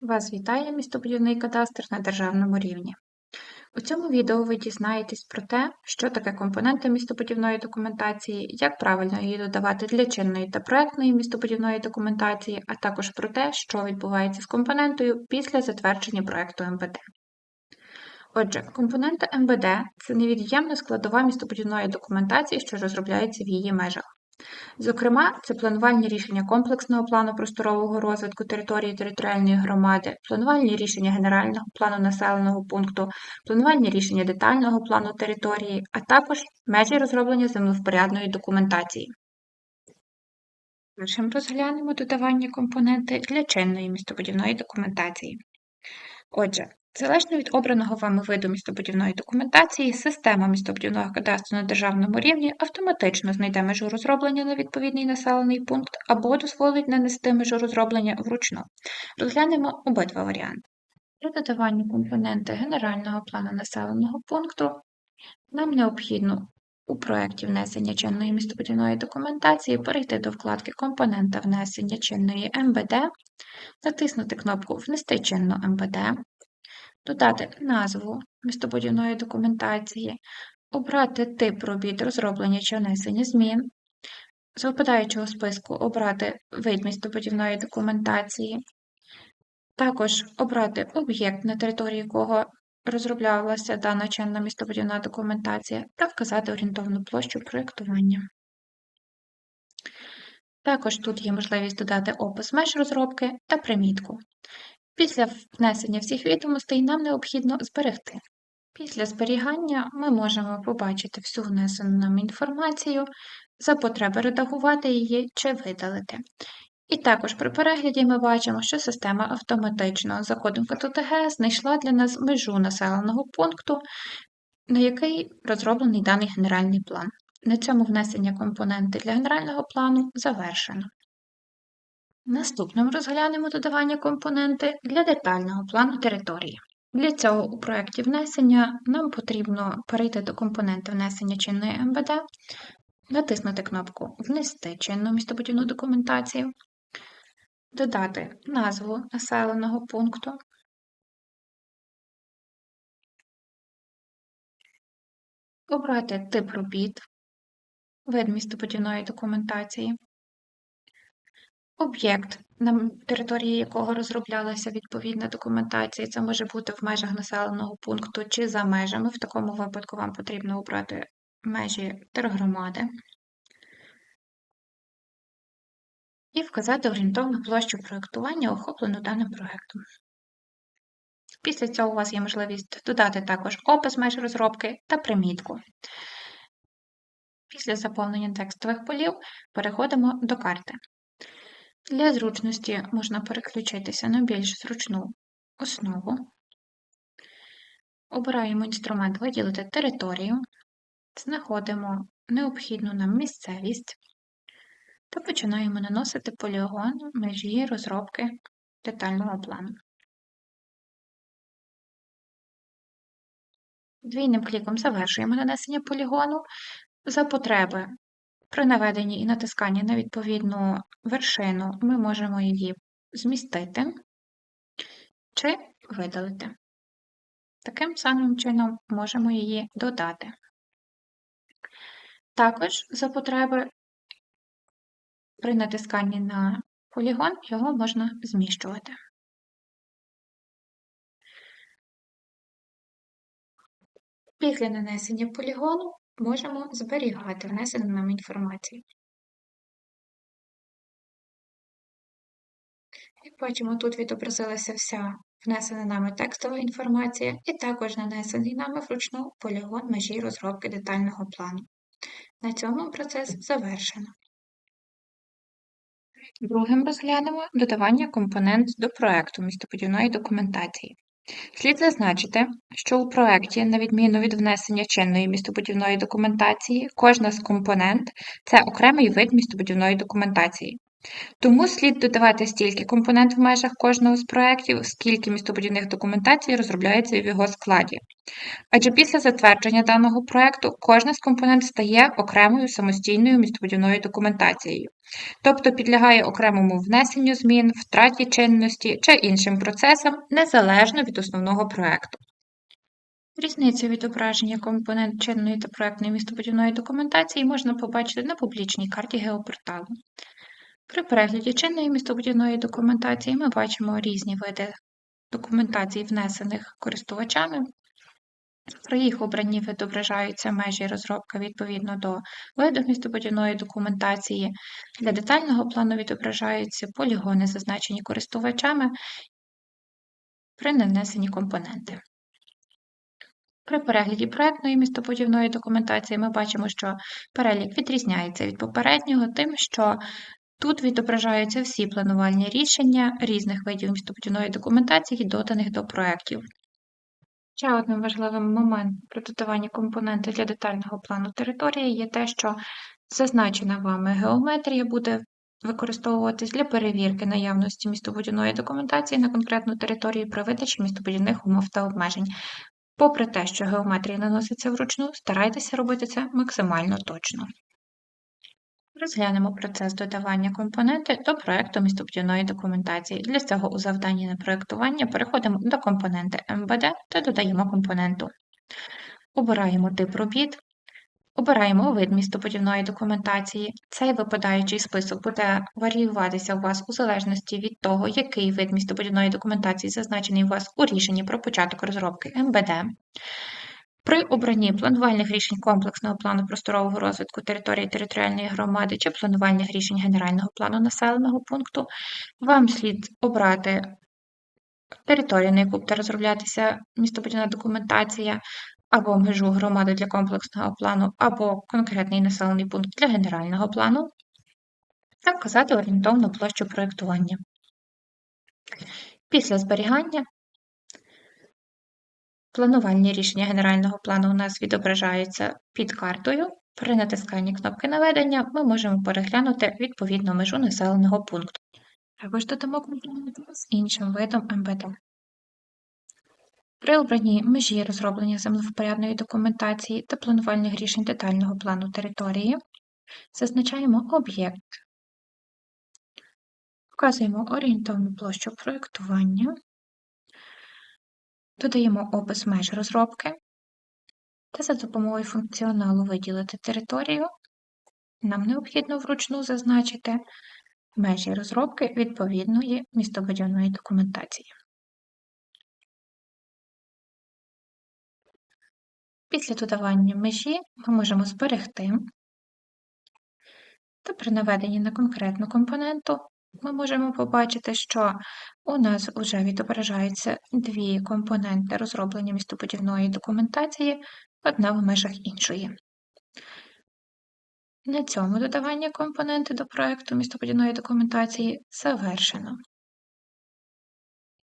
Вас вітає містобудівний кадастр на державному рівні. У цьому відео ви дізнаєтесь про те, що таке компоненти містобудівної документації, як правильно її додавати для чинної та проектної містобудівної документації, а також про те, що відбувається з компонентою після затвердження проекту МБД. Отже, компоненти МБД це невід'ємна складова містобудівної документації, що розробляється в її межах. Зокрема, це планувальні рішення комплексного плану просторового розвитку території територіальної громади, планувальні рішення генерального плану населеного пункту, планувальні рішення детального плану території, а також межі розроблення землевпорядної документації. Першим розглянемо додавання компоненти для чинної містобудівної документації. Отже, залежно від обраного вами виду містобудівної документації, система містобудівного кадастру на державному рівні автоматично знайде межу розроблення на відповідний населений пункт або дозволить нанести межу розроблення вручну. Розглянемо обидва варіанти. При додаванні компоненти генерального плану населеного пункту нам необхідно у проєкті внесення чинної містобудівної документації перейти до вкладки Компонента внесення чинної МБД, натиснути кнопку Внести чинну МБД, додати назву містобудівної документації, обрати тип робіт розроблення чи внесення змін, з випадаючого списку обрати вид містобудівної документації, також обрати об'єкт, на території якого розроблялася дана чинна містобудівна документація, та вказати орієнтовну площу проєктування. Також тут є можливість додати опис меж розробки та примітку. Після внесення всіх відомостей нам необхідно зберегти. Після зберігання ми можемо побачити всю внесену нам інформацію, за потреби редагувати її чи видалити. І також при перегляді ми бачимо, що система автоматично за кодом КТТГ знайшла для нас межу населеного пункту, на який розроблений даний генеральний план. На цьому внесення компоненти для генерального плану завершено. Наступним розглянемо додавання компоненти для детального плану території. Для цього у проєкті внесення нам потрібно перейти до компонента внесення чинної МБД, натиснути кнопку Внести чинну містобудівну документацію, додати назву населеного пункту, обрати тип робіт, вид містобудівної документації, об'єкт, на території якого розроблялася відповідна документація. Це може бути в межах населеного пункту чи за межами. В такому випадку вам потрібно обрати межі тергромади. І вказати орієнтовну площу проєктування, охоплену даним проєктом. Після цього у вас є можливість додати також опис меж розробки та примітку. Після заповнення текстових полів переходимо до карти. Для зручності можна переключитися на більш зручну основу. Обираємо інструмент Виділити територію, знаходимо необхідну нам місцевість та починаємо наносити полігон межі розробки детального плану. Двійним кліком завершуємо нанесення полігону. За потреби при наведенні і натисканні на відповідну вершину ми можемо її змістити чи видалити. Таким самим чином можемо її додати. Також за потреби при натисканні на полігон його можна зміщувати. Після нанесення полігону можемо зберігати внесену нам інформацію. Як бачимо, тут відобразилася вся внесена нами текстова інформація і також нанесений нами вручну полігон межі розробки детального плану. На цьому процес завершено. Другим розглянемо додавання компонент до проекту містобудівної документації. Слід зазначити, що у проєкті, на відміну від внесення чинної містобудівної документації, кожна з компонент це окремий вид містобудівної документації. Тому слід додавати стільки компонент в межах кожного з проєктів, скільки містобудівних документацій розробляється в його складі. Адже після затвердження даного проєкту кожна з компонент стає окремою самостійною містобудівною документацією, тобто підлягає окремому внесенню змін, втраті чинності чи іншим процесам незалежно від основного проєкту. Різницю відображення компонент чинної та проєктної містобудівної документації можна побачити на публічній карті геопорталу. При перегляді чинної містобудівної документації ми бачимо різні види документацій, внесених користувачами. При їх обранні відображаються межі розробки відповідно до виду містобудівної документації. Для детального плану відображаються полігони, зазначені користувачами при нанесенні компоненти. При перегляді проектної містобудівної документації ми бачимо, що перелік відрізняється від попереднього, тим, що тут відображаються всі планувальні рішення різних видів містобудівної документації, доданих до проєктів. Ще одним важливим моментом при додаванні компоненти для детального плану території є те, що зазначена вами геометрія буде використовуватись для перевірки наявності містобудівної документації на конкретну територію при видачі містобудівних умов та обмежень. Попри те, що геометрія наноситься вручну, старайтеся робити це максимально точно. Розглянемо процес додавання компоненти до проєкту містобудівної документації. Для цього у завданні на проєктування переходимо до компоненти МБД та додаємо компоненту. Обираємо тип робіт, обираємо вид містобудівної документації. Цей випадаючий список буде варіюватися у вас у залежності від того, який вид містобудівної документації зазначений у вас у рішенні про початок розробки МБД. При обранні планувальних рішень комплексного плану просторового розвитку території територіальної громади чи планувальних рішень генерального плану населеного пункту, вам слід обрати територію, на яку буде розроблятися містобудівна документація, або межу громади для комплексного плану, або конкретний населений пункт для генерального плану, та вказати орієнтовну площу проєктування. Після зберігання Планувальні рішення генерального плану у нас відображаються під картою. При натисканні кнопки наведення ми можемо переглянути відповідну межу населеного пункту. Також додамо компоненти з іншим видом МБД. При обранні межі розроблення землевпорядної документації та планувальних рішень детального плану території зазначаємо об'єкт, вказуємо орієнтовну площу проєктування. Додаємо опис меж розробки та за допомогою функціоналу виділити територію. Нам необхідно вручну зазначити межі розробки відповідної містобудівної документації. Після додавання межі ми можемо зберегти та при наведенні на конкретну компоненту ми можемо побачити, що у нас вже відображаються дві компоненти розроблення містобудівної документації, одна в межах іншої. На цьому додавання компоненти до проєкту містобудівної документації завершено.